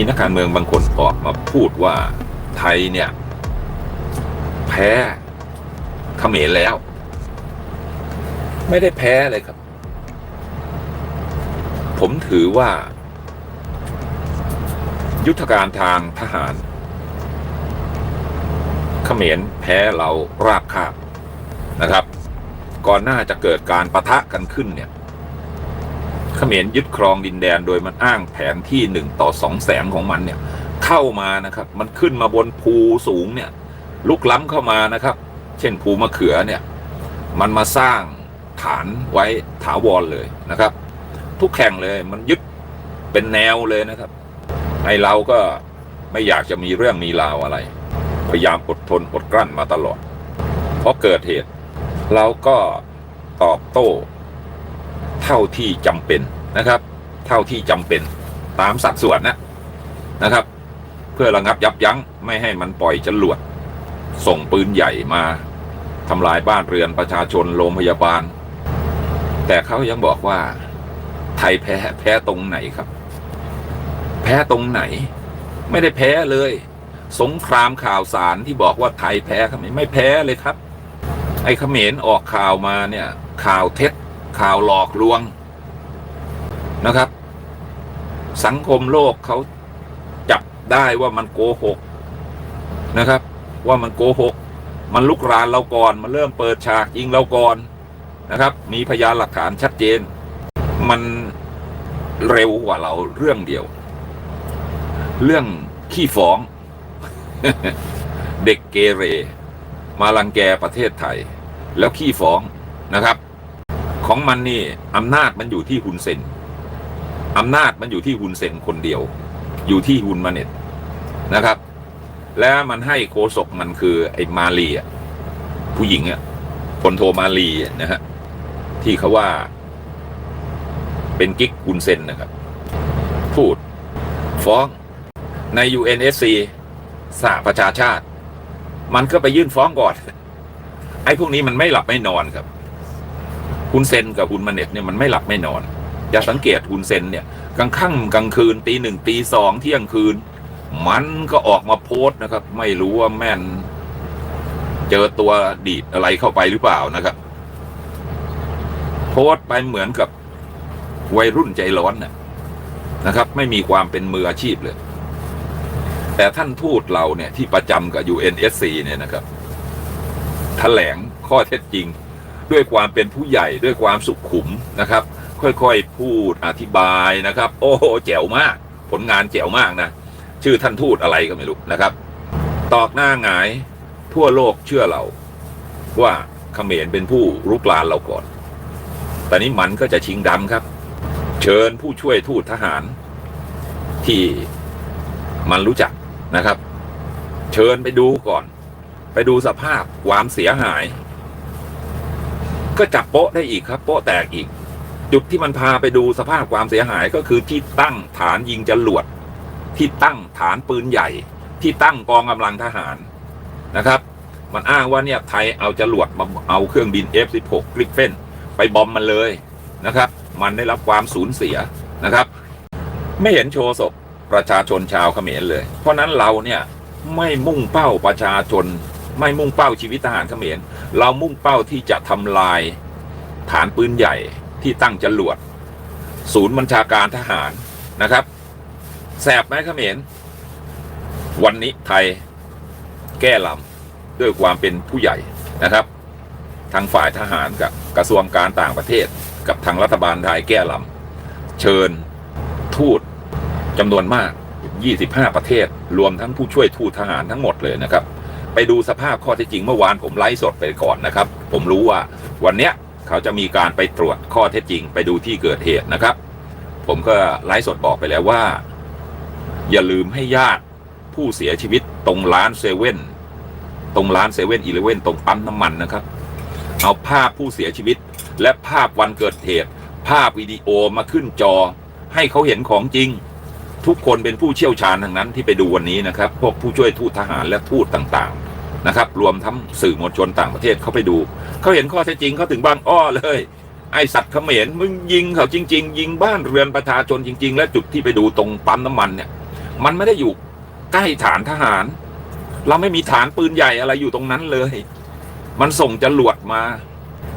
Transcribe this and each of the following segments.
มีนักการเมืองบางคนออกมาพูดว่าไทยเนี่ย แพ้เขมรแล้ว ไม่ได้แพ้เลยครับ ผมถือว่า ยุทธการทางทหารเขมรแพ้เราราบคาบนะครับ ก่อนหน้าจะเกิดการประทะกันขึ้นเนี่ย เขมรยึดครองดินแดนโดยมันอ้างแผนที่หนึ่งต่อสองแสงของมันเนี่ย เข้ามานะครับ มันขึ้นมาบนภูสูงเนี่ยลุกล้ำเข้ามานะครับ เช่นภูมะเขือเนี่ย มันมาสร้างฐานไว้ถาวรเลยนะครับ ทุกแข่งเลยมันยึดเป็นแนวเลยนะครับไอเราก็ไม่อยากจะมีเรื่องมีราวอะไร พยายามอดทนอดกลั้นมาตลอดเพราะเกิดเหตุ เราก็ตอบโต้ เท่าที่จำเป็นนะครับ เท่าที่จำเป็นตามสัดส่วนนะนะครับ เพื่อระงับยับยั้งไม่ให้มันปล่อยจรวดส่งปืนใหญ่มาทำลายบ้านเรือนประชาชนโรงพยาบาล แต่เขายังบอกว่า ไทยแพ้แพ้ตรงไหนครับ แพ้ตรงไหน ไม่ได้แพ้เลย สงครามข่าวสารที่บอกว่าไทยแพ้เขมไม่แพ้เลยครับ ไอ้เขมรออกข่าวมาเนี่ย ข่าวเท็จ ข่าวหลอกลวงนะครับ สังคมโลกเขาจับได้ว่ามันโกหกนะครับ ว่ามันโกหก มันลุกรานเราก่อน มันเริ่มเปิดฉากยิงเราก่อนนะครับ มีพยานหลักฐานชัดเจน มันเร็วกว่าเราเรื่องเดียว เรื่องขี้ฟ้อง เด็กเกเร มาลังแกประเทศไทย แล้วขี้ฟ้องนะครับ ของมันนี่อำนาจมันอยู่ที่ฮุนเซนอำนาจมันอยู่ที่ฮุนเซนคนเดียว อยู่ที่ฮุนมาเน็ตนะครับ แล้วมันให้โคศกมันคือไอ้มาลีอะผู้หญิงอะพลโทมาลีนะฮะที่เขาว่า เป็นกิ๊กฮุนเซนนะครับ พูด ฟ้องใน UNSC สหประชาชาติ มันก็ไปยื่นฟ้องก่อน ไอ้พวกนี้มันไม่หลับไม่นอนครับ คุณเซนกับคุณมาเน็ตเนี่ยมันไม่หลับไม่นอน อย่าสังเกตคุณเซนเนี่ยกลางค่ำกลางคืนตีหนึ่งตีสองเที่ยงคืน มันก็ออกมาโพสต์นะครับ ไม่รู้ว่าแม่น เจอตัวดีดอะไรเข้าไปหรือเปล่านะครับ โพสต์ไปเหมือนกับวัยรุ่นใจร้อนน่ะนะครับ ไม่มีความเป็นมืออาชีพเลย แต่ท่านทูตเราเนี่ยที่ประจำกับ UNSC เนี่ยนะครับแถลงข้อเท็จจริง ด้วยความเป็นผู้ใหญ่ด้วยความสุขขุมนะครับ ค่อยๆพูดอธิบายนะครับ โอ้โหแจ๋วมาก ผลงานแจ๋วมากนะ ชื่อท่านทูตอะไรก็ไม่รู้นะครับ ตอกหน้าหงายทั่วโลกเชื่อเรา ว่าเขมรเป็นผู้รุกรานเราก่อน แต่นี้มันก็จะชิงดำครับ เชิญผู้ช่วยทูตทหาร ที่มันรู้จักนะครับ เชิญไปดูก่อน ไปดูสภาพความเสียหาย ก็จับโป๊ะได้อีกครับ โป๊ะแตกอีก จุดที่มันพาไปดูสภาพความเสียหายก็คือที่ตั้งฐานยิงจรวดที่ตั้งฐานปืนใหญ่ ที่ตั้งกองกำลังทหารนะครับ มันอ้างว่าเนี่ยไทยเอาจรวดมาเอาเครื่องบิน F16 กริฟเฟนไปบอมมันเลยนะครับ มันได้รับความสูญเสียนะครับ ไม่เห็นโชว์ศพประชาชนชาวเขมรเลย เพราะนั้นเราเนี่ยไม่มุ่งเป้าประชาชน ไม่มุ่งเป้าชีวิตทหารเขมร เรามุ่งเป้าที่จะทำลายฐานปืนใหญ่ที่ตั้งจรวด ศูนย์บัญชาการทหารนะครับ แสบไหมเขมร วันนี้ไทยแก้ลำด้วยความเป็นผู้ใหญ่นะครับ ทางฝ่ายทหารกับกระทรวงการต่างประเทศ กับทางรัฐบาลไทยแก้ลำเชิญทูตจำนวนมาก 25 ประเทศ รวมทั้งผู้ช่วยทูตทหารทั้งหมดเลยนะครับ ไปดูสภาพข้อเท็จจริงเมื่อวานผมไลฟ์สดไปก่อนนะครับ ผมรู้ว่าวันเนี้ยเขาจะมีการไปตรวจข้อเท็จจริง ไปดูที่เกิดเหตุนะครับ ผมก็ไลฟ์สดบอกไปแล้วว่า อย่าลืมให้ญาติผู้เสียชีวิตตรงร้านเซเว่นตรงร้านเซเว่นอีเลเว่นตรงปั๊มน้ำมันนะครับ เอาภาพผู้เสียชีวิต และภาพวันเกิดเหตุ ภาพวิดีโอมาขึ้นจอ ให้เขาเห็นของจริง ทุกคนเป็นผู้เชี่ยวชาญทั้งนั้นที่ไปดูวันนี้นะครับพวกผู้ช่วยทูตทหารและทูตต่างๆนะครับรวมทั้งสื่อมวลชนต่างประเทศเขาไปดูเขาเห็นข้อเท็จจริงเขาถึงบางอ้อเลยไอสัตว์เขมรมึงยิงเขาจริง ๆ ยิงบ้านเรือนประชาชนจริง ๆ และจุดที่ไปดูตรงปั๊มน้ำมันเนี่ยมันไม่ได้อยู่ใกล้ฐานทหาร เราไม่มีฐานปืนใหญ่อะไรอยู่ตรงนั้นเลย มันส่งจรวดมา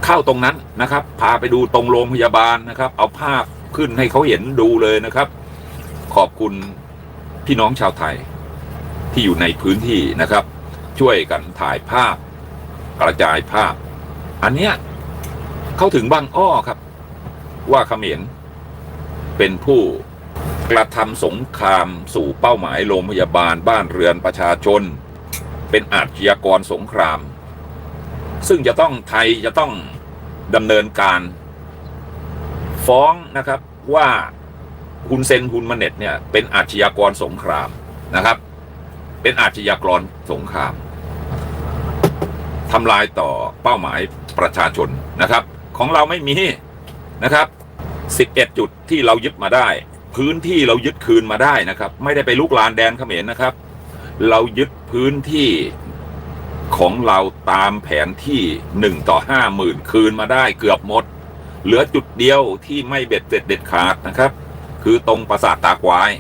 เข้าตรงนั้นนะครับ พาไปดูตรงโรงพยาบาลนะครับ เอาภาพขึ้นให้เขาเห็นดูเลยนะครับ ขอบคุณพี่น้องชาวไทยที่อยู่ในพื้นที่นะครับ ช่วยกันถ่ายภาพ กระจายภาพ อันเนี้ยเขาถึงบางอ้อครับ ว่าเขมรเป็นผู้กระทำสงครามสู่เป้าหมายโรงพยาบาลบ้านเรือนประชาชน เป็นอาชญากรสงคราม ซึ่งจะต้องไทยจะต้องดำเนินการ ฟ้องนะครับว่า ฮุนเซนฮุนมาเน็ตเนี่ยเป็นอาชญากรสงครามนะครับ เป็นอาชญากรสงครามทำลายต่อเป้าหมายประชาชนนะครับ ของเราไม่มีนะครับ 11 จุดที่เรายึดมาได้ พื้นที่เรายึดคืนมาได้นะครับ ไม่ได้ไปลุกลานแดนเขมรนะครับ เรายึดพื้นที่ของเราตามแผนที่หนึ่งต่อห้าหมื่นคืนมาได้เกือบหมด เหลือจุดเดียวที่ไม่เบ็ดเสร็จเด็ดขาดนะครับ คือตรงปราสาทตากวาย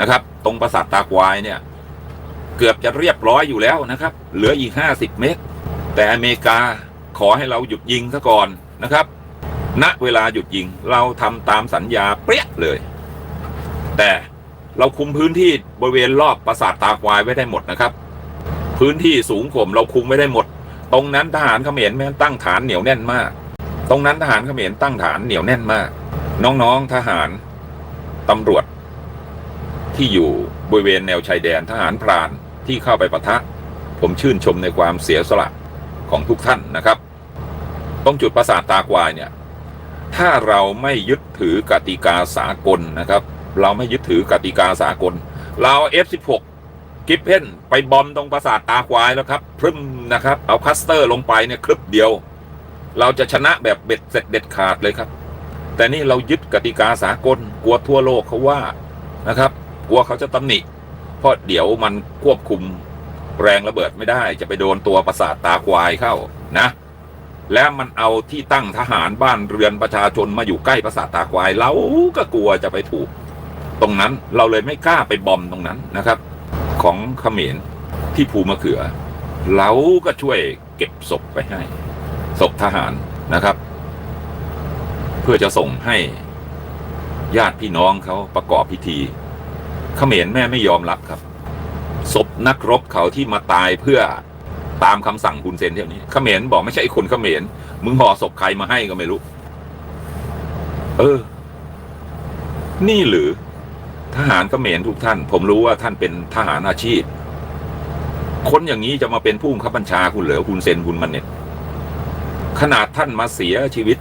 นะครับ ตรงปราสาทตากวายเนี่ย เกือบจะเรียบร้อยอยู่แล้วนะครับ เหลืออีกห้าสิบเมตร แต่อเมริกาขอให้เราหยุดยิงซะก่อนนะครับณเวลาหยุดยิงเราทำตามสัญญาเปรี้ยเลย แต่เราคุมพื้นที่บริเวณรอบปราสาทตาควายไว้ได้หมดนะครับ พื้นที่สูงข่มเราคุมไว้ได้หมด ตรงนั้นทหารเขมรแม่ตั้งฐานเหนียวแน่นมาก ตรงนั้นทหารเขมรตั้งฐานเหนียวแน่นมาก น้องๆทหาร ตำรวจ ที่อยู่บริเวณแนวชายแดนทหารพรานที่เข้าไปปะทะ ผมชื่นชมในความเสียสละของทุกท่านนะครับตรงจุดปราสาทตาควายเนี่ย ถ้าเราไม่ยึดถือกติกาสากลนะครับ เราไม่ยึดถือกติกาสากล เรา F16 กิฟเพนไปบอมตรงปราสาทตาควายแล้วครับพรึมนะครับ เอาคัสเตอร์ลงไปเนี่ยครึบเดียว เราจะชนะแบบเบ็ดเสร็จเด็ดขาดเลยครับ แต่นี่เรายึดกติกาสากลกลัวทั่วโลกเขาว่านะครับ กลัวเขาจะตำหนิ เพราะเดี๋ยวมันควบคุมแรงระเบิดไม่ได้ จะไปโดนตัวปราสาทตาควายเข้านะ แล้วมันเอาที่ตั้งทหารบ้านเรือนประชาชนมาอยู่ใกล้ปราสาทตาควายเราก็กลัวจะไปถูก ตรงนั้นเราเลยไม่กล้าไปบอมตรงนั้นนะครับ ของเขมรที่ภูมะเขือเราก็ช่วยเก็บศพไปให้ศพทหารนะครับ พื่อจะส่งให้ญาติพี่น้องเขาประกอบพิธีเขมรแม่ไม่ยอมรับครับศพนักรบเขาที่มาตายเพื่อตามคำสั่งคุณเซนเที่ยวนี้เขมรบอกไม่ใช่คนเขมรมึงห่อศพใครมาให้ก็ไม่รู้ เออ นี่หรือ ทหารเขมรทุกท่าน ผมรู้ว่าท่านเป็นทหารอาชีพ คนอย่างนี้จะมาเป็นผู้บังคับบัญชาคุณเหรอคุณเซนคุณมันเน็ตขนาดท่านมาเสียชีวิต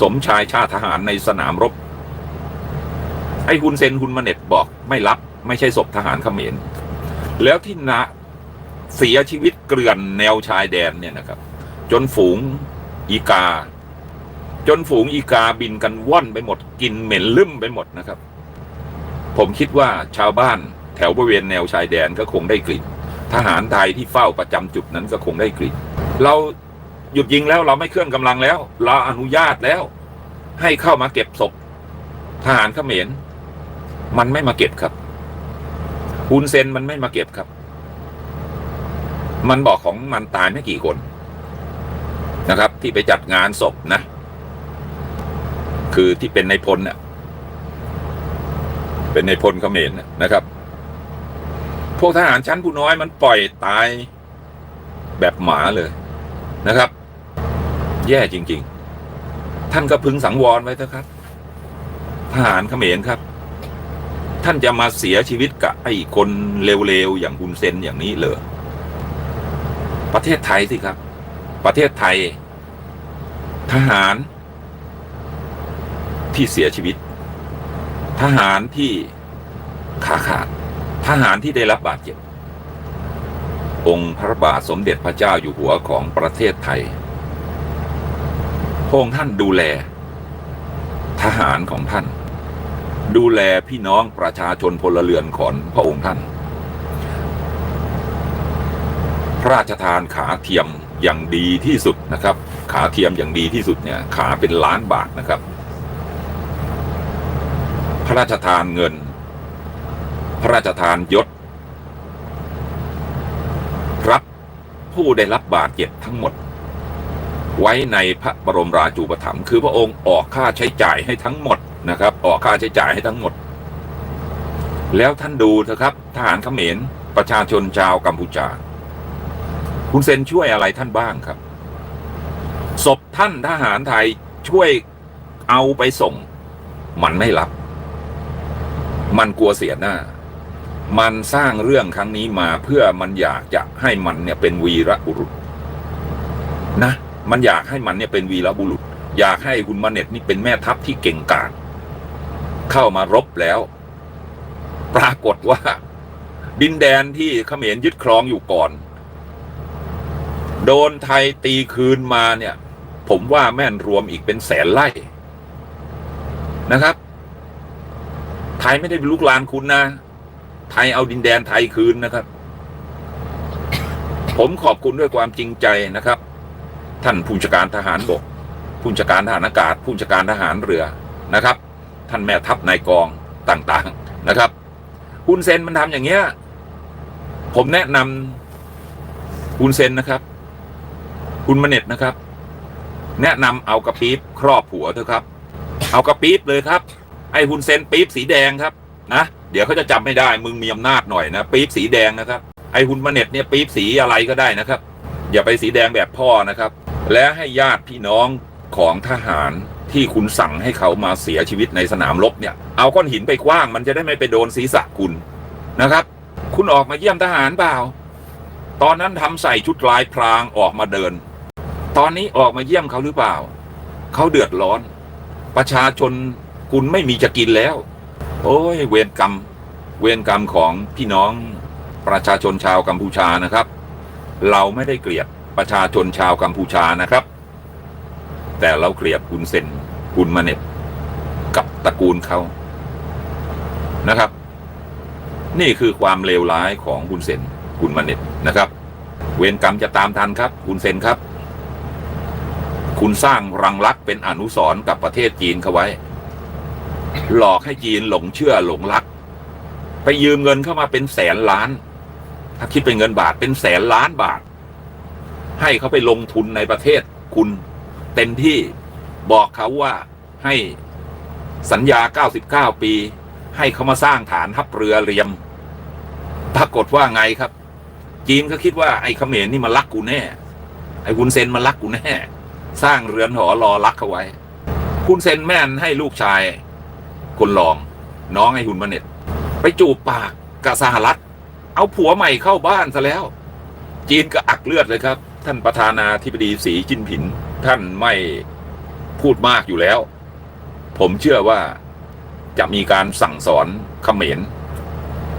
สมชายชาติทหารในสนามรบ ไอ้คุณเซนคุณมันเน็ตบอกไม่รับ ไม่ใช่ศพทหารเขมร แล้วที่นะเสียชีวิตเกลื่อนแนวชายแดนเนี่ยนะครับ จนฝูงอีกา จนฝูงอีกาบินกันว่อนไปหมดกินเหม็นลืมไปหมดนะครับ ผมคิดว่าชาวบ้านแถวบริเวณแนวชายแดนก็คงได้กลิ่นทหารไทยที่เฝ้าประจำจุดนั้นก็คงได้กลิ่นเรา หยุดยิงแล้วเราไม่เคลื่อนกำลังแล้ว เราอนุญาตแล้ว ให้เข้ามาเก็บศพทหารเขมรมันไม่มาเก็บครับฮุนเซนมันไม่มาเก็บครับ มันบอกของมันตายไม่กี่คนนะครับ ที่ไปจัดงานศพนะ คือที่เป็นในพลน่ะเป็นในพลเขมรนนะครับ พวกทหารชั้นผู้น้อยมันปล่อยตายแบบหมาเลยนะครับ แย่จริง ๆ ท่านก็พึงสังวรไว้เถอะครับ ทหารเขมรครับ ท่านจะมาเสียชีวิตกับไอ้คนเลวๆ อย่างคุณเซนอย่างนี้เลยประเทศไทยสิครับ ประเทศไทย ทหาร ที่เสียชีวิต ทหารที่ขาขาด ทหารที่ได้รับบาดเจ็บ องค์พระบาทสมเด็จพระเจ้าอยู่หัวของประเทศไทย พระองค์ท่านดูแล ทหารของท่าน ดูแลพี่น้องประชาชนพลเรือนของพระองค์ท่าน พระราชทานขาเทียมอย่างดีที่สุดนะครับ ขาเทียมอย่างดีที่สุดเนี่ย ขาเป็นล้านบาทนะครับ พระราชทานเงิน พระราชทานยศรับผู้ได้รับบาดเจ็บทั้งหมด ไว้ในพระบรมราชูปถัมภ์คือพระองค์ออกค่าใช้จ่ายให้ทั้งหมดนะครับ ออกค่าใช้จ่ายให้ทั้งหมด แล้วท่านดูเถอะครับ ทหารเขมรประชาชนชาวกัมพูชา คุณเซนช่วยอะไรท่านบ้างครับศพท่านทหารไทยช่วยเอาไปส่ง มันไม่รับ มันกลัวเสียหน้า มันสร้างเรื่องครั้งนี้มาเพื่อมันอยากจะให้มันเนี่ยเป็นวีระบุรุษ นะ มันอยากให้มันเนี่ยเป็นวีรบุรุษ อยากให้คุณมาเน็ตนี่เป็นแม่ทัพที่เก่งกาจเข้ามารบแล้ว ปรากฏว่า ดินแดนที่เขมรยึดครองอยู่ก่อน โดนไทยตีคืนมาเนี่ย ผมว่าแม่นรวมอีกเป็นแสนไร่นะครับ ไทยไม่ได้เป็นลูกลานคุณนะ ไทยเอาดินแดนไทยคืนนะครับ ผมขอบคุณด้วยความจริงใจนะครับ ท่านผู้จัดการทหารบก ผู้จัดการทหารอากาศ ผู้จัดการทหารเรือนะครับ ท่านแม่ทัพนายกองต่างๆนะครับคุณเซนมันทำอย่างเงี้ย ผมแนะนำคุณเซนนะครับ คุณมเน็ตนะครับ แนะนำเอากระปี๊บครอบหัวเถอะครับ เอากระปี๊บเลยครับ ไอ้คุณเซนปี๊บสีแดงครับนะเดี๋ยวเขาจะจำไม่ได้มึงมีอำนาจหน่อยนะปี๊บสีแดงนะครับไอ้คุณมาเน็ตเนี่ยปี๊บสีอะไรก็ได้นะครับ อย่าไปสีแดงแบบพ่อนะครับ และให้ญาติพี่น้องของทหารที่คุณสั่งให้เขามาเสียชีวิตในสนามรบเนี่ย เอาก้อนหินไปคว้าง มันจะได้ไม่ไปโดนศีรษะคุณนะครับ คุณออกมาเยี่ยมทหารเปล่า ตอนนั้นทำใส่ชุดลายพรางออกมาเดิน ตอนนี้ออกมาเยี่ยมเขาหรือเปล่า เขาเดือดร้อน ประชาชนคุณไม่มีจะกินแล้ว โอ้ยเวรกรรม เวรกรรมของพี่น้องประชาชนชาวกัมพูชานะครับ เราไม่ได้เกลียด ประชาชนชาวกัมพูชานะครับ แต่เราเกลียดคุณเซนคุณมาเน็ตกับตระกูลเขานะครับ นี่คือความเลวร้ายของคุณเซนคุณมาเน็ตนะครับ เวรกรรมจะตามทันครับ คุณเซนครับ คุณสร้างรังรักเป็นอนุสร์กับประเทศจีนเขาไว้ หลอกให้จีนหลงเชื่อหลงรัก ไปยืมเงินเข้ามาเป็นแสนล้าน ถ้าคิดเป็นเงินบาทเป็นแสนล้านบาท ให้เขาไปลงทุนในประเทศคุณเต็มที่บอกเขาว่าให้สัญญา 99 ปี ให้เขามาสร้างฐานทัพเรือเรียม ปรากฏว่าไงครับ จีนก็คิดว่าไอ้เขมรนี่มาลักกูแน่ ไอ้คุณเซนมาลักกูแน่ สร้างเรือนหอรอรักเขาไว้ คุณเซนแม่นให้ลูกชาย คนรอง น้องไอ้หุ่นมาเน็ต ไปจูบปากกับสหรัฐ เอาผัวใหม่เข้าบ้านซะแล้ว จีนก็อักเลือดเลยครับ ท่านประธานาธิบดีสีจิ้นผิน ท่านไม่พูดมากอยู่แล้ว ผมเชื่อว่าจะมีการสั่งสอนเขมร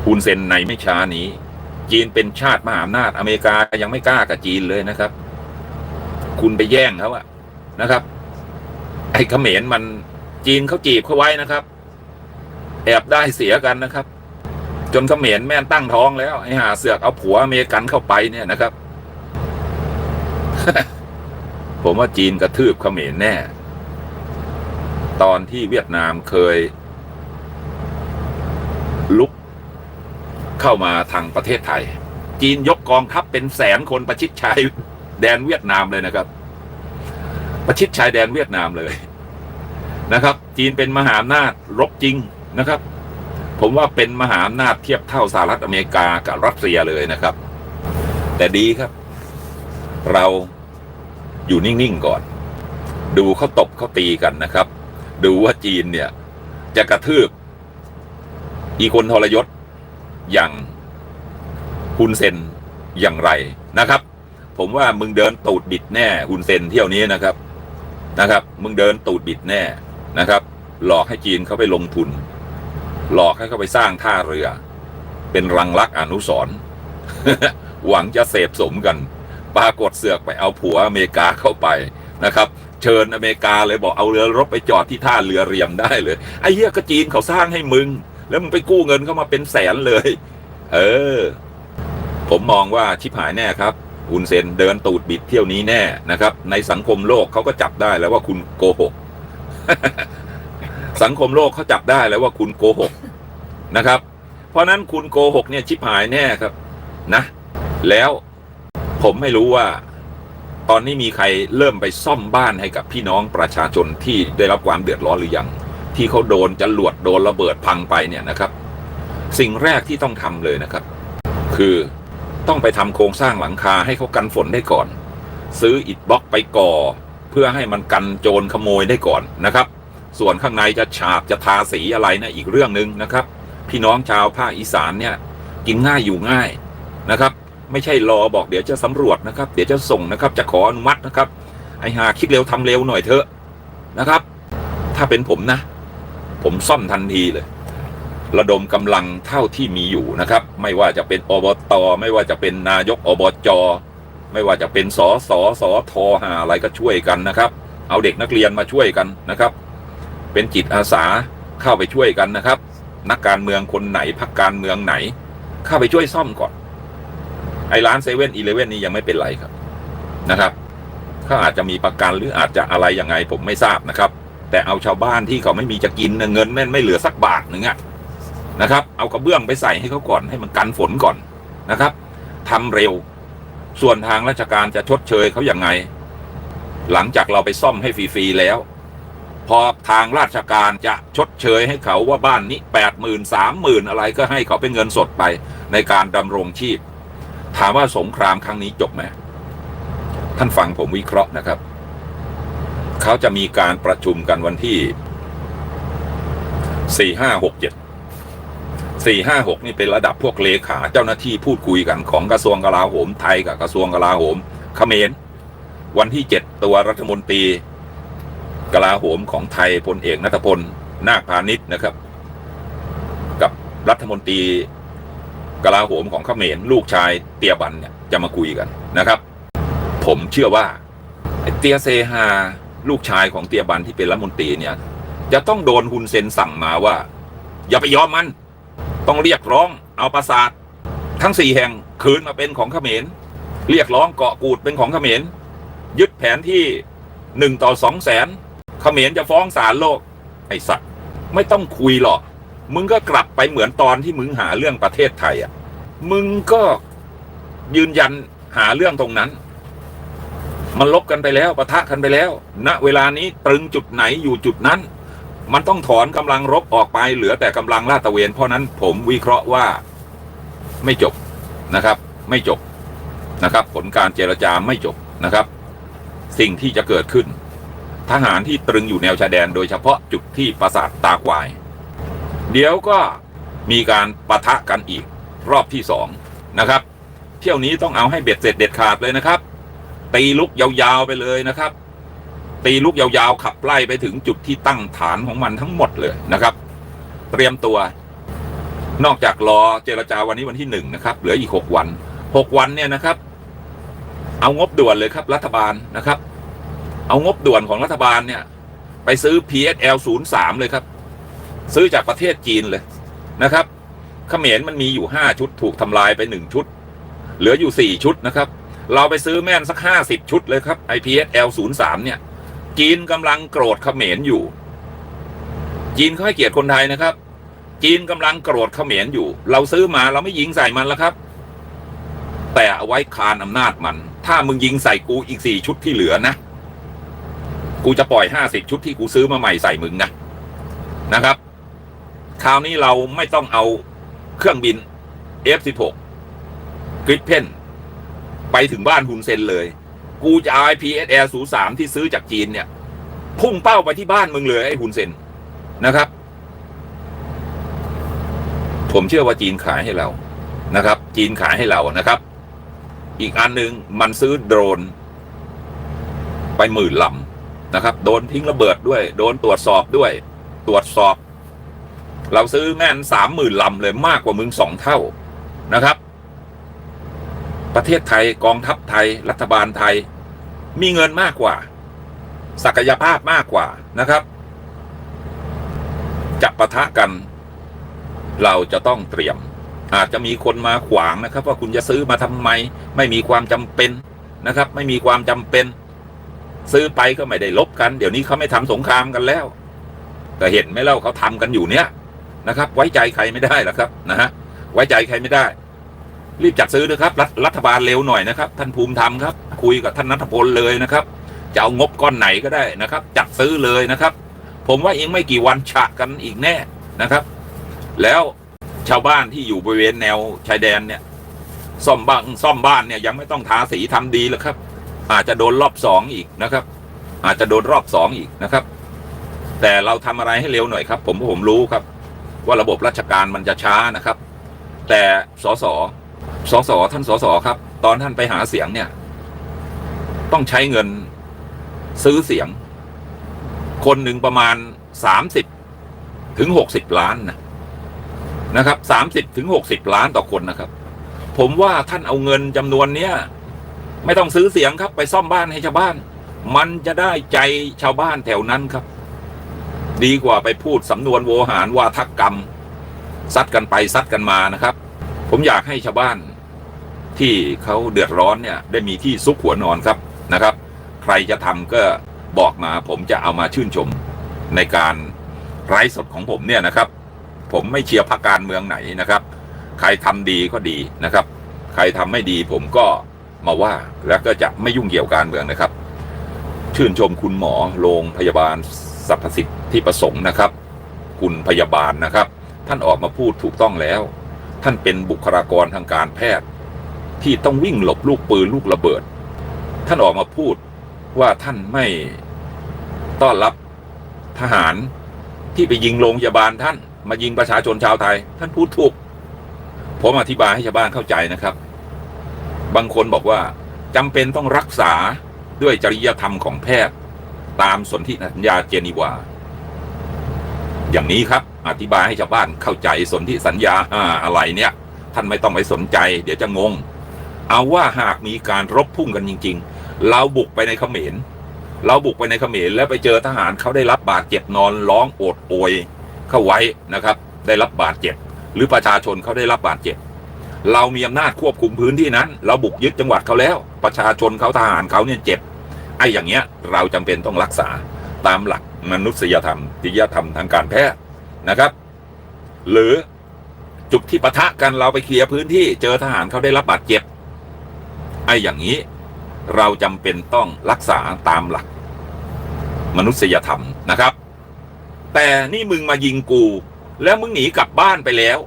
คุณเซนในไม่ช้านี้ จีนเป็นชาติมหาอำนาจอเมริกายังไม่กล้ากับจีนเลยนะครับ คุณไปแย่งเขาอะนะครับ ไอ้เขมรมันจีนเขาจีบเขาไว้นะครับ แอบได้เสียกันนะครับ จนเขมรแม่นตั้งท้องแล้วไอ้หาเสือกเอาผัวอเมริกันเข้าไปเนี่ยนะครับ ผมว่าจีนกระทืบเขมรแน่ ตอนที่เวียดนามเคย ลุกเข้ามาทางประเทศไทย จีนยกกองทัพเป็นแสนคนประชิดชายแดนเวียดนามเลยนะครับ ประชิดชายแดนเวียดนามเลยนะครับ จีนเป็นมหาอำนาจรบจริงนะครับ ผมว่าเป็นมหาอำนาจเทียบเท่าสหรัฐอเมริกากับรัสเซียเลยนะครับ แต่ดีครับ เรา อยู่นิ่งๆก่อน ดูเขาตบเขาตีกันนะครับ ดูว่าจีนเนี่ย จะกระทืบ อีคนทรยศอย่างฮุนเซนอย่างไรนะครับ ผมว่ามึงเดินตูดบิดแน่ฮุนเซนเที่ยวนี้นะครับนะครับ มึงเดินตูดบิดแน่นะครับ หลอกให้จีนเขาไปลงทุน หลอกให้เขาไปสร้างท่าเรือ เป็นรังรักอนุสร์หวังจะเสพสมกัน ปรากฏเสือกไปเอาผัวอเมริกาเข้าไปนะครับเชิญอเมริกาเลยบอกเอาเรือรบไปจอดที่ท่าเรือเรียมได้เลยไอ้เหี้ยก็จีนเขาสร้างให้มึง แล้วมึงไปกู้เงินเข้ามาเป็นแสนเลย เออ ผมมองว่าชิบหายแน่ครับอุนเซนเดินตูดบิดเที่ยวนี้แน่นะครับ ในสังคมโลกเขาก็จับได้แล้วว่าคุณโกหก สังคมโลกเขาจับได้แล้วว่าคุณโกหกนะครับ เพราะนั้นคุณโกหกเนี่ยชิบหายแน่ครับ นะ แล้ว ผมไม่รู้ว่า ตอนนี้มีใครเริ่มไปซ่อมบ้านให้กับพี่น้องประชาชนที่ได้รับความเดือดร้อนหรือยัง ที่เขาโดนจรวดโดนระเบิดพังไปเนี่ยนะครับ สิ่งแรกที่ต้องทำเลยนะครับ คือต้องไปทำโครงสร้างหลังคาให้เขากันฝนได้ก่อน ซื้ออิฐบล็อกไปก่อ เพื่อให้มันกันโจรขโมยได้ก่อนนะครับ ส่วนข้างในจะฉาบจะทาสีอะไรนะอีกเรื่องหนึ่งนะครับ พี่น้องชาวภาคอีสานเนี่ยกินง่ายอยู่ง่ายนะครับ ไม่ใช่รอบอกเดี๋ยวจะสำรวจนะครับ เดี๋ยวจะส่งนะครับ จะขออนุมัตินะครับ ไอ้หาคิดเร็วทำเร็วหน่อยเถอะนะครับ ถ้าเป็นผมนะ ผมซ่อมทันทีเลย ระดมกำลังเท่าที่มีอยู่นะครับ ไม่ว่าจะเป็นอบตไม่ว่าจะเป็นนายกอบจไม่ว่าจะเป็นสสสทหาอะไรก็ช่วยกันนะครับ เอาเด็กนักเรียนมาช่วยกันนะครับ เป็นจิตอาสาเข้าไปช่วยกันนะครับ นักการเมืองคนไหนพักการเมืองไหน เข้าไปช่วยซ่อมก่อน ไอ้ร้านเซเว่นอีเลเว่นนี่ยังไม่เป็นไรครับนะครับเขาอาจจะมีประกันหรืออาจจะอะไรยังไงผมไม่ทราบนะครับ แต่เอาชาวบ้านที่เขาไม่มีจะกินเงินแม่นไม่เหลือสักบาทหนึ่งอะนะครับ เอากระเบื้องไปใส่ให้เขาก่อนให้มันกันฝนก่อนนะครับทำเร็วส่วนทางราชการจะชดเชยเขาอย่างไง หลังจากเราไปซ่อมให้ฟรีๆแล้ว พอทางราชการจะชดเชยให้เขาว่าบ้านนี้แปดหมื่นสามหมื่นอะไรก็ให้เขาเป็นเงินสดไปในการดำรงชีพ ถามว่าสงครามครั้งนี้จบไหมท่านฟังผมวิเคราะห์นะครับ เขาจะมีการประชุมกันวันที่สี่ห้าหกเจ็ดสี่ห้าหกนี่เป็นระดับพวกเลขา เจ้าหน้าที่พูดคุยกันของกระทรวงกลาโหมไทยกับกระทรวงกลาโหมเขมรวันที่เจ็ดตัวรัฐมนตรีกลาโหมของไทยพลเอกนัทพลนาคพาณิชย์นะครับ กับรัฐมนตรี กลาโหมของขเขมรลูกชายเตียบันเนี่ยจะมาคุยกันนะครับ ผมเชื่อว่าเตียเซฮาลูกชายของเตียบันที่เป็นรัฐมนตรีเนี่ย จะต้องโดนฮุนเซนสั่งมาว่า อย่าไปยอมมัน ต้องเรียกร้องเอาปราสาททั้งสี่แห่งคืนมาเป็นของขเขมร เรียกร้องเกาะกูดเป็นของขเขมร ยึดแผนที่หนึ่งต่อสองแสนขเขมรจะฟ้องศาลโลก ไอ้สัตว์ไม่ต้องคุยหรอก มึงก็กลับไปเหมือนตอนที่มึงหาเรื่องประเทศไทยอะ มึงก็ยืนยันหาเรื่องตรงนั้น มันลบกันไปแล้วปะทะกันไปแล้วณเวลานี้ตรึงจุดไหนอยู่จุดนั้น มันต้องถอนกำลังรบออกไปเหลือแต่กำลังลาดตระเวน เพราะนั้นผมวิเคราะห์ว่าไม่จบนะครับ ไม่จบนะครับ ผลการเจรจาไม่จบนะครับ สิ่งที่จะเกิดขึ้น ทหารที่ตรึงอยู่แนวชายแดนโดยเฉพาะจุดที่ปราสาทตาควาย เดี๋ยวก็มีการปะทะกันอีกรอบที่สองนะครับ เที่ยวนี้ต้องเอาให้เบ็ดเสร็จเด็ดขาดเลยนะครับ ตีลุกยาวๆไปเลยนะครับ ตีลุกยาวๆขับไล่ไปถึงจุดที่ตั้งฐานของมันทั้งหมดเลยนะครับ เตรียมตัวนอกจากรอเจรจาวันนี้วันที่หนึ่งนะครับ เหลืออีกหกวันหกวันเนี่ยนะครับ เอางบด่วนเลยครับ รัฐบาลนะครับ เอางบด่วนของรัฐบาลเนี่ย ไปซื้อ PSL 03เลยครับ ซื้อจากประเทศจีนเลยนะครับเขมรมันมีอยู่ห้าชุดถูกทำลายไปหนึ่งชุด เหลืออยู่สี่ชุดนะครับ เราไปซื้อแม่นสักห้าสิบชุดเลยครับ IPSL 03 เนี่ย จีนกำลังโกรธเขมรอยู่ จีนเขาให้เกียรติคนไทยนะครับ จีนกำลังโกรธเขมรอยู่ เราซื้อมาเราไม่ยิงใส่มันแล้วครับ แต่เอาไว้คานอำนาจมัน ถ้ามึงยิงใส่กูอีกสี่ชุดที่เหลือนะ กูจะปล่อยห้าสิบชุดที่กูซื้อมาใหม่ใส่มึงนะนะครับ คราวนี้เราไม่ต้องเอาเครื่องบิน F16 กริปเพนไปถึงบ้านฮุนเซนเลย กูจะเอา IPSL 03ที่ซื้อจากจีนเนี่ย พุ่งเป้าไปที่บ้านมึงเลยไอ้ฮุนเซนนะครับ ผมเชื่อว่าจีนขายให้เรานะครับ จีนขายให้เรานะครับ อีกอันหนึ่งมันซื้อโดรน ไปหมื่นลำนะครับ โดนทิ้งระเบิดด้วย โดนตรวจสอบด้วย ตรวจสอบ เราซื้อแม่นสามหมื่นลำเลยมากกว่ามึงสองเท่านะครับ ประเทศไทยกองทัพไทย รัฐบาลไทย มีเงินมากกว่า ศักยภาพมากกว่านะครับจะปะทะกัน เราจะต้องเตรียม อาจจะมีคนมาขวางนะครับ ว่าคุณจะซื้อมาทำไม ไม่มีความจำเป็นนะครับ ไม่มีความจำเป็น ซื้อไปก็ไม่ได้ลบกัน เดี๋ยวนี้เขาไม่ทำสงครามกันแล้วก็เห็นไหมเล่าเขาทำกันอยู่เนี้ย นะครับ ไว้ใจใครไม่ได้หรอกครับนะฮะไว้ใจใครไม่ได้ รีบจัดซื้อนะครับรัฐรัฐบาลเร็วหน่อยนะครับ ท่านภูมิธรรมครับ คุยกับท่านนัทพลเลยนะครับ จะเอางบก้อนไหนก็ได้นะครับ จัดซื้อเลยนะครับ ผมว่าเองไม่กี่วันฉะกันอีกแน่นะครับ แล้วชาวบ้านที่อยู่บริเวณแนวชายแดนเนี่ยซ่อมบ้านซ่อมบ้านเนี่ยยังไม่ต้องทาสีทำดีแล้วครับ อาจจะโดนรอบสองอีกนะครับ อาจจะโดนรอบสองอีกนะครับ แต่เราทำอะไรให้เร็วหน่อยครับ ผมผมรู้ครับ ว่าระบบราชการมันจะช้านะครับ แต่สสสสท่านสสครับ ตอนท่านไปหาเสียงเนี่ย ต้องใช้เงินซื้อเสียง คนหนึ่งประมาณสามสิบถึงหกสิบล้านนะนะครับสามสิบถึงหกสิบล้านต่อคนนะครับ ผมว่าท่านเอาเงินจำนวนเนี้ยไม่ต้องซื้อเสียงครับ ไปซ่อมบ้านให้ชาวบ้าน มันจะได้ใจชาวบ้านแถวนั้นครับ ดีกว่าไปพูดสำนวนโวหารวาทกรรม ซัดกันไปซัดกันมานะครับ ผมอยากให้ชาวบ้านที่เขาเดือดร้อนเนี่ยได้มีที่ซุกหัวนอนครับนะครับ ใครจะทำก็บอกมาผมจะเอามาชื่นชมในการไร้สดของผมเนี่ยนะครับ ผมไม่เชียร์พรรคการเมืองไหนนะครับ ใครทำดีก็ดีนะครับ ใครทำไม่ดีผมก็มาว่าแล้วก็จะไม่ยุ่งเกี่ยวการเมืองนะครับ ชื่นชมคุณหมอโรงพยาบาล สรรพสิทธิ์ที่ประสงค์นะครับ คุณพยาบาลนะครับ ท่านออกมาพูดถูกต้องแล้ว ท่านเป็นบุคลากรทางการแพทย์ ที่ต้องวิ่งหลบลูกปืนลูกระเบิด ท่านออกมาพูดว่าท่านไม่ต้อนรับทหารที่ไปยิงโรงพยาบาลท่านมายิงประชาชนชาวไทย ท่านพูดถูก ผมอธิบายให้ชาวบ้านเข้าใจนะครับ บางคนบอกว่าจำเป็นต้องรักษาด้วยจริยธรรมของแพทย์ ตามสนธิสัญญาเจนีวา อย่างนี้ครับ อธิบายให้ชาวบ้านเข้าใจสนธิสัญญาอะไรเนี่ย ท่านไม่ต้องไปสนใจ เดี๋ยวจะงง เอาว่าหากมีการรบพุ่งกันจริง ๆ เราบุกไปในเขมร เราบุกไปในเขมรแล้วไปเจอทหารเขาได้รับบาดเจ็บนอนร้องโอดโอย เข้าไว้นะครับ ได้รับบาดเจ็บ หรือประชาชนเขาได้รับบาดเจ็บเรามีอำนาจควบคุมพื้นที่นั้น เราบุกยึดจังหวัดเขาแล้ว ประชาชนเขาทหารเขาเนี่ยเจ็บ ไอ้อย่างเงี้ยเราจำเป็นต้องรักษาตามหลักมนุษยธรรมจริยธรรมทางการแพทย์นะครับ หรือจุดที่ปะทะกันเราไปเคลียร์พื้นที่เจอทหารเขาได้รับบาดเจ็บไอ้อย่างนี้เราจำเป็นต้องรักษาตามหลัก มนุษยธรรมนะครับ แต่นี่มึงมายิงกู แล้วมึงหนีกลับบ้านไปแล้ว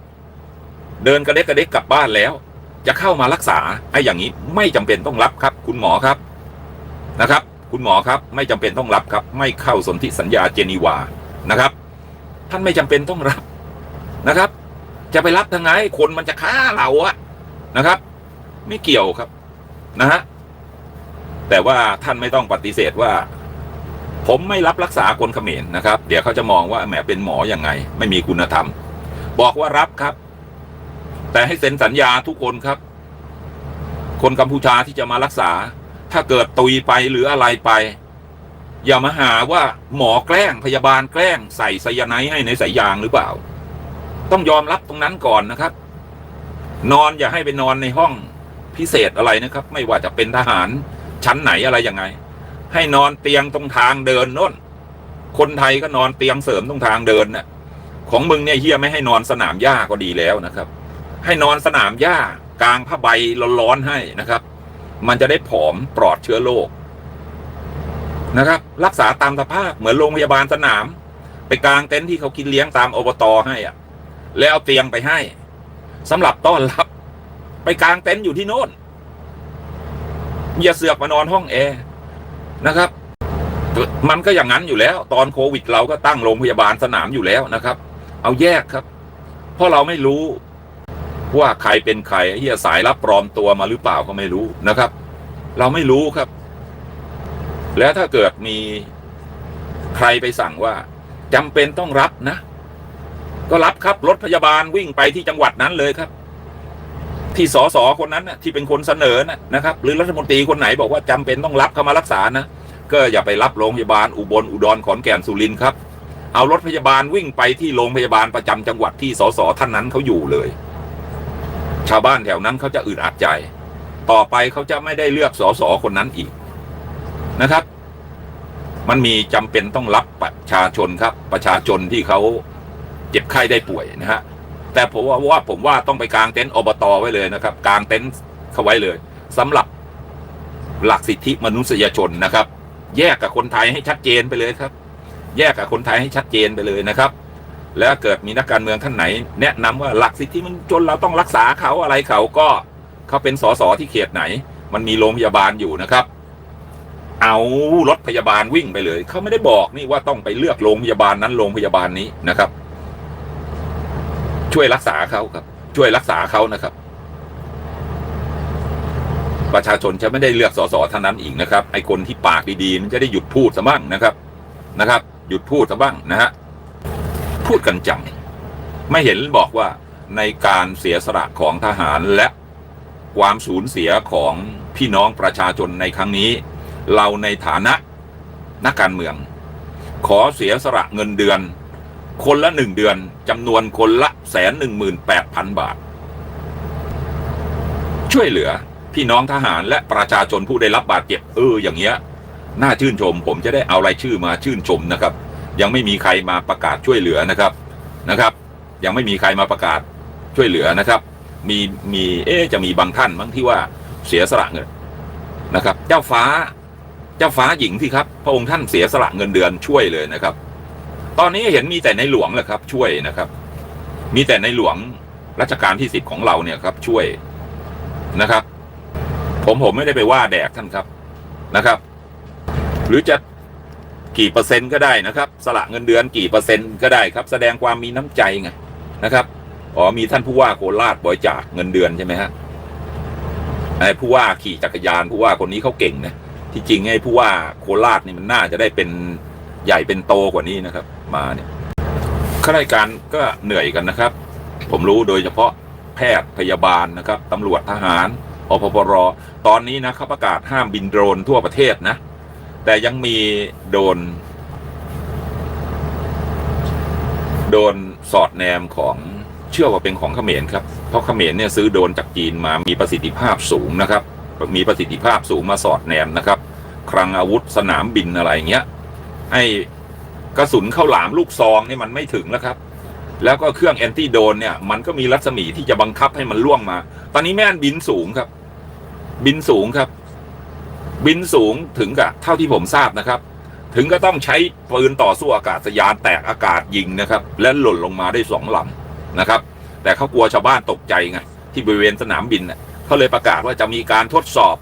เดินกระเด็กกระเด็กกลับบ้านแล้ว จะเข้ามารักษาไอ้อย่างนี้ไม่จำเป็นต้องรับครับ คุณหมอครับ นะครับ คุณหมอครับไม่จำเป็นต้องรับครับ ไม่เข้าสนธิสัญญาเจนีวานะครับ ท่านไม่จำเป็นต้องรับนะครับ จะไปรับทางไงคนมันจะฆ่าเราอะนะครับ ไม่เกี่ยวครับนะฮะแต่ว่าท่านไม่ต้องปฏิเสธว่า ผมไม่รับรักษาคนเขมรนะครับ เดี๋ยวเขาจะมองว่าแหมเป็นหมออยังไง ไม่มีคุณธรรม บอกว่ารับครับ แต่ให้เซ็นสัญญาทุกคนครับ คนกัมพูชาที่จะมารักษา ถ้าเกิดตุยไปหรืออะไรไป อย่ามาหาว่าหมอแกล้งพยาบาลแกล้งใส่ไซยาไนด์ให้ในสายยางหรือเปล่า ต้องยอมรับตรงนั้นก่อนนะครับ นอนอย่าให้ไปนอนในห้องพิเศษอะไรนะครับ ไม่ว่าจะเป็นทหารชั้นไหนอะไรยังไง ให้นอนเตียงตรงทางเดินน่นคนไทยก็นอนเตียงเสริมตรงทางเดินน่ะของมึงเนี่ยเฮียไม่ให้นอนสนามหญ้าก็ดีแล้วนะครับ ให้นอนสนามหญ้ากลางผ้าใบร้อนๆให้นะครับ มันจะได้ผอมปลอดเชื้อโรคนะครับ รักษาตามสภาพเหมือนโรงพยาบาลสนาม ไปกลางเต็นท์ที่เขากินเลี้ยงตามอบตให้อะ แล้วเอาเตียงไปให้สำหรับต้อนรับ ไปกลางเต็นท์อยู่ที่โน่นอย่าเสือกมานอนห้องแอร์นะครับ มันก็อย่างนั้นอยู่แล้ว ตอนโควิดเราก็ตั้งโรงพยาบาลสนามอยู่แล้วนะครับ เอาแยกครับ เพราะเราไม่รู้ ว่าใครเป็นใครเฮียสายรับปลอมตัวมาหรือเปล่าก็ไม่รู้นะครับ เราไม่รู้ครับ แล้วถ้าเกิดมีใครไปสั่งว่าจำเป็นต้องรับนะ ก็รับครับรถพยาบาลวิ่งไปที่จังหวัดนั้นเลยครับ ที่สสคนนั้นนะที่เป็นคนเสนอนะนะครับ หรือรัฐมนตรีคนไหนบอกว่าจำเป็นต้องรับเข้ามารักษานะก็อย่าไปรับโรงพยาบาลอุบลอุดรขอนแก่นสุรินทร์ครับเอารถพยาบาลวิ่งไปที่โรงพยาบาลประจำจังหวัดที่สสท่านนั้นเขาอยู่เลย ชาวบ้านแถวนั้นเขาจะอึดอัดใจ ต่อไปเขาจะไม่ได้เลือกสสคนนั้นอีกนะครับ มันมีจำเป็นต้องรับประชาชนครับ ประชาชนที่เขาเจ็บไข้ได้ป่วยนะฮะแต่ผมว่าว่าผมว่าต้องไปกางเต็นท์อบตไว้เลยนะครับ กางเต็นท์เขาไว้เลยสำหรับหลักสิทธิมนุษยชนนะครับ แยกกับคนไทยให้ชัดเจนไปเลยครับ แยกกับคนไทยให้ชัดเจนไปเลยนะครับ แล้วเกิดมีนักการเมืองท่านไหน แนะนำว่าหลักสิทธิมนุษยชนเราต้องรักษาเขาอะไรเขาก็เขาเป็นสสที่เขตไหน มันมีโรงพยาบาลอยู่นะครับ เอารถพยาบาลวิ่งไปเลย เขาไม่ได้บอกนี่ว่าต้องไปเลือกโรงพยาบาลนั้นโรงพยาบาลนี้นะครับ ช่วยรักษาเขาครับ ช่วยรักษาเขานะครับ ประชาชนจะไม่ได้เลือกสสเท่านั้นอีกนะครับ ไอ้คนที่ปากดีๆมันจะได้หยุดพูดซะบ้างนะครับนะครับ หยุดพูดซะบ้างนะฮะ พูดกันจัง ไม่เห็นบอกว่าในการเสียสละของทหารและความสูญเสียของพี่น้องประชาชนในครั้งนี้ เราในฐานะนักการเมือง ขอเสียสละเงินเดือน คนละหนึ่งเดือนจำนวนคนละแสนหนึ่งหมื่นแปดพันบาท ช่วยเหลือพี่น้องทหารและประชาชนผู้ได้รับบาดเจ็บเอออย่างเงี้ยน่าชื่นชม ผมจะได้เอารายชื่อมาชื่นชมนะครับ ยังไม่มีใครมาประกาศช่วยเหลือนะครับนะครับ ยังไม่มีใครมาประกาศช่วยเหลือนะครับ มีมีเอ๊จะมีบางท่านบางที่ว่าเสียสละเงินนะครับ เจ้าฟ้าเจ้าฟ้าหญิงที่ครับ พระองค์ท่านเสียสละเงินเดือนช่วยเลยนะครับ ตอนนี้เห็นมีแต่ในหลวงแหละครับ ช่วยนะครับ มีแต่ในหลวงรัชกาลที่สิบของเราเนี่ยครับ ช่วยนะครับ ผมผมไม่ได้ไปว่าแดกท่านครับนะครับ หรือจะ กี่เปอร์เซ็นต์ก็ได้นะครับ สละเงินเดือนกี่เปอร์เซ็นต์ก็ได้ครับ แสดงความมีน้ำใจไงนะครับอ๋อมีท่านผู้ว่าโคราชบริจาคเงินเดือนใช่ไหมฮะไอ้ผู้ว่าขี่จักรยานผู้ว่าคนนี้เขาเก่งนะที่จริงไอ้ผู้ว่าโคราชนี่มันน่าจะได้เป็นใหญ่เป็นโตกว่านี้นะครับ มาเนี่ยข้าราชการก็เหนื่อยกันนะครับ ผมรู้โดยเฉพาะแพทย์พยาบาลนะครับตำรวจทหารอพปรตอนนี้นะเขาประกาศห้ามบินโดรนทั่วประเทศนะ แต่ยังมีโดน โดนสอดแนมของเชื่อว่าเป็นของเขมรครับ เพราะเขมรเนี่ยซื้อโดนจากจีนมามีประสิทธิภาพสูงนะครับ มีประสิทธิภาพสูงมาสอดแนมนะครับ คลังอาวุธสนามบินอะไรเงี้ยให้กระสุนเข้าหลามลูกซองนี่มันไม่ถึงแล้วครับ แล้วก็เครื่องแอนตี้โดนเนี่ย มันก็มีรัศมีที่จะบังคับให้มันล่วงมา ตอนนี้แม่นบินสูงครับ บินสูงครับ บินสูงถึงกับเท่าที่ผมทราบนะครับ ถึงก็ต้องใช้ปืนต่อสู้อากาศยานแตกอากาศยิงนะครับ และหล่นลงมาได้สองลำนะครับ แต่เขากลัวชาวบ้านตกใจไงที่บริเวณสนามบินเขาเลยประกาศว่าจะมีการทดสอบ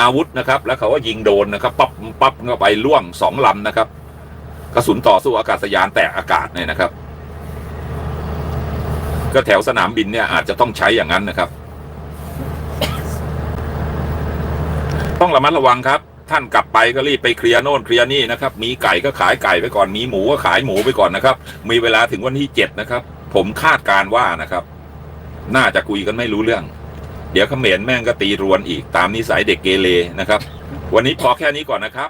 อาวุธนะครับ แล้วเขาก็ยิงโดนนะครับปั๊บปั๊บเข้าไปล่วงสองลำนะครับ กระสุนต่อสู้อากาศยานแตกอากาศเนี่ยนะครับ ก็แถวสนามบินเนี่ยอาจจะต้องใช้อย่างนั้นนะครับ ต้องระมัดระวังครับ ท่านกลับไปก็รีบไปเคลียร์โน่นเคลียร์นี่นะครับ มีไก่ก็ขายไก่ไปก่อน มีหมูก็ขายหมูไปก่อนนะครับ มีเวลาถึงวันที่เจ็ดนะครับ ผมคาดการว่านะครับ น่าจะคุยกันไม่รู้เรื่อง เดี๋ยวเขมรแม่งก็ตีรวนอีกตามนิสัยเด็กเกเรนะครับ วันนี้พอแค่นี้ก่อนนะครับ